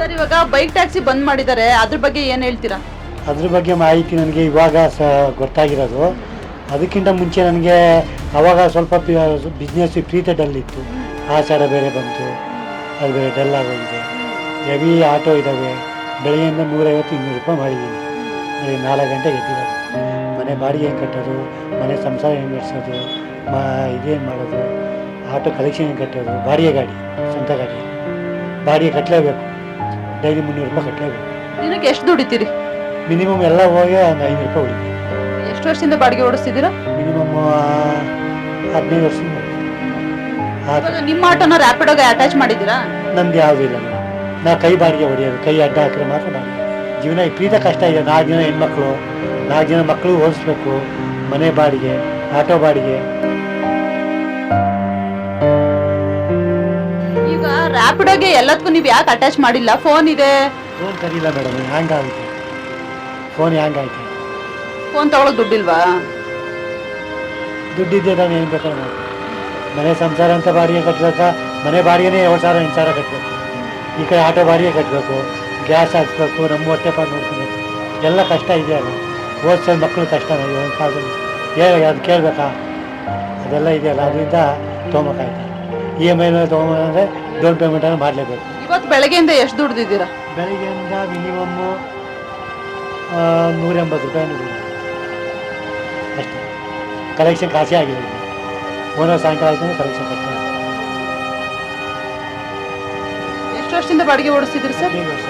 Sir, ಇವಾಗ bike taxi ಬಂದ್ ಮಾಡಿದ್ದಾರೆ. ಅದ್ರ ಬಗ್ಗೆ ಏನ್ ಹೇಳ್ತೀರಾ? ಅದ್ರ ಬಗ್ಗೆ ಮಾಹಿತಿ ನನಗೆ ಇವಾಗ ಸ ಗೊತ್ತಾಗಿರೋದು. ಅದಕ್ಕಿಂತ ಮುಂಚೆ ನನಗೆ ಅವಾಗ ಸ್ವಲ್ಪ ಬಿಸ್ನೆಸ್ ಇತ್ತು. ಆಷಾಢ ಬೇರೆ ಬಂತು. ಅದು ಬೇರೆ ಡಲ್ ಆಗೋಗಿದೆ. ಹೆವಿ ಆಟೋ ಇದ್ದಾವೆ. ಬೆಳಗ್ಗೆಯಿಂದ ನೂರೈವತ್ತು ಇನ್ನೂರು ರೂಪಾಯಿ ಮಾಡಿದ್ದೀನಿ. ಬೆಳಿಗ್ಗೆ ನಾಲ್ಕು ಗಂಟೆಗೆ ಎದ್ದಿರೋದು. ಮನೆ ಬಾಡಿಗೆ ಹೆಂಗೆ ಕಟ್ಟೋದು? ಮನೆ ಸಂಸಾರ ಹೆಂಗೆ ನಡೆಸೋದು? ಮಾ, ಇದೇನು ಮಾಡೋದು? ಆಟೋ ಕಲೆಕ್ಷನ್ ಹೆಂಗೆ ಕಟ್ಟೋದು? ಬಾಡಿಗೆ ಗಾಡಿ, ಸ್ವಂತ ಗಾಡಿ. ಬಾಡಿಗೆ ಕಟ್ಟಲೇಬೇಕು ಡೈಲಿ ಮುನ್ನೂರು ರೂಪಾಯಿ ಕಟ್ಟಲೇಬೇಕು ದಿನಕ್ಕೆ ಎಷ್ಟು ದುಡಿತೀರಿ ಮಿನಿಮಮ್ ಎಲ್ಲ ಹೋಗಿ ಒಂದು ಐನೂರು ರೂಪಾಯಿ ಉಳಿತು. ಎಷ್ಟು ವರ್ಷದಿಂದ ಬಾಡಿಗೆ ಓಡಿಸ್ತಿದ್ದೀರಾ? ಮಿನಿಮಮ್ ಹದಿನೈದು ವರ್ಷ ಇವಾಗ ನಿಮ್ಮ ಆಟೋನ ಆಗಿ ಅಟ್ಯಾಚ್ ಮಾಡಿದ್ದೀರಾ? ನಂದು ಯಾವುದೂ ಇಲ್ಲ ನಾ ಕೈ ಬಾಡಿಗೆ ಹೊಡೆಯೋದು ಕೈ ಅಡ್ಡ ಹಾಕಿದ್ರೆ ಮಾತ್ರ ಬಾಡಿಗೆ. ಜೀವನ ವಿಪರೀತ ಕಷ್ಟ ಇದೆ. ನಾಲ್ಕು ಜನ ಹೆಣ್ಮಕ್ಳು ನಾಲ್ಕು ಜನ ಮಕ್ಕಳು ಓದಿಸ್ಬೇಕು. ಮನೆ ಬಾಡಿಗೆ ಆಟೋ ಬಾಡಿಗೆ. ರ್ಯಾಪಿಡೋಗೆ ಎಲ್ಲದಕ್ಕೂ ನೀವು ಯಾಕೆ ಅಟ್ಯಾಚ್ ಮಾಡಿಲ್ಲ? ಫೋನ್ ಇದೆ. ಫೋನ್ ಸರಿಯಿಲ್ಲ ಮೇಡಮ್ ಹ್ಯಾಂಗ್ ಆಗುತ್ತೆ. ಫೋನ್ ಹ್ಯಾಂಗ್ ಆಯ್ತು. ಫೋನ್ ತಗೊಳ್ಳೋ ದುಡ್ಡಿಲ್ವಾ? ದುಡ್ಡಿದ್ದೆ ನಾನು ಏನು ಬೇಕಾದ್ರೆ ಮಾಡ್ತೀನಿ. ಮನೆ ಸಂಸಾರ ಅಂತ ಬಾಡಿಗೆ ಕಟ್ಟಬೇಕಾ ಮನೆ ಬಾಡಿಗೆನೇ ಎರಡು ಸಾವಿರ ಎಂಟು ಸಾವಿರ ಕಟ್ಟಬೇಕು ಈ ಕಡೆ ಆಟೋ ಬಾಡಿಗೆ ಕಟ್ಟಬೇಕು ಗ್ಯಾಸ್ ಹಾಕ್ಸ್ಬೇಕು ನಮ್ಮ ಹೊಟ್ಟೆ ಪಾಡು ನೋಡ್ಕೊಬೇಕು. ಎಲ್ಲ ಕಷ್ಟ ಇದೆ ಅಲ್ಲ. ಓದಿಸೋ ಮಕ್ಕಳು ಕಷ್ಟ ಒಂದು ಕಾಲದಲ್ಲಿ. ಹೇಳಿ ಅದು ಕೇಳಬೇಕಾ? ಅದೆಲ್ಲ ಇದೆಯಲ್ಲ ಅದರಿಂದ ತೊಗೊಂಬೇಕಾಯ್ತು? ಇ ಎಂ ಐನ ತೊಗೊಂಡ್ರೆ ಡೌನ್ ಪೇಮೆಂಟನ್ನು ಮಾಡಲೇಬೇಕು. ಇವತ್ತು ಬೆಳಗ್ಗೆಯಿಂದ ಎಷ್ಟು ದುಡ್ದಿದ್ದೀರಾ? ಬೆಳಗ್ಗೆಯಿಂದ ಮಿನಿಮಮ್ಮು ನೂರ ಎಂಬತ್ತು ರೂಪಾಯಿ. ಅಷ್ಟೇ. ಕಲೆಕ್ಷನ್ ಕಾಸೇ ಆಗಿದೆ ಓನರ್ ಸಾಯಂಕಾಲ ಕಲೆಕ್ಷನ್ ಕೊಡ್ತೀನಿ ಎಷ್ಟು ವರ್ಷದಿಂದ ಬಾಡಿಗೆ ಓಡಿಸ್ತಿದ್ದೀರಿ ಸರ್? ಹದಿನೈದು ವರ್ಷ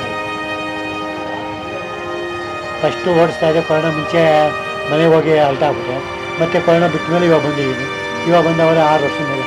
ಫಸ್ಟು ಓಡಿಸ್ತಾ ಇದೆ ಕೊರೋನಾ ಮುಂಚೆ ಮನೆಗೆ ಹೋಗಿ ಅಲ್ಟ ಆಗ್ಬಿಟ್ಟೆ. ಮತ್ತೆ ಕೊರೋನಾ ಬಿಟ್ಟ ಮೇಲೆ ಇವಾಗ ಬಂದಿದ್ದೀನಿ. ಇವಾಗ ಬಂದವರೆ ಆರು ವರ್ಷ ಮೇಲೆ.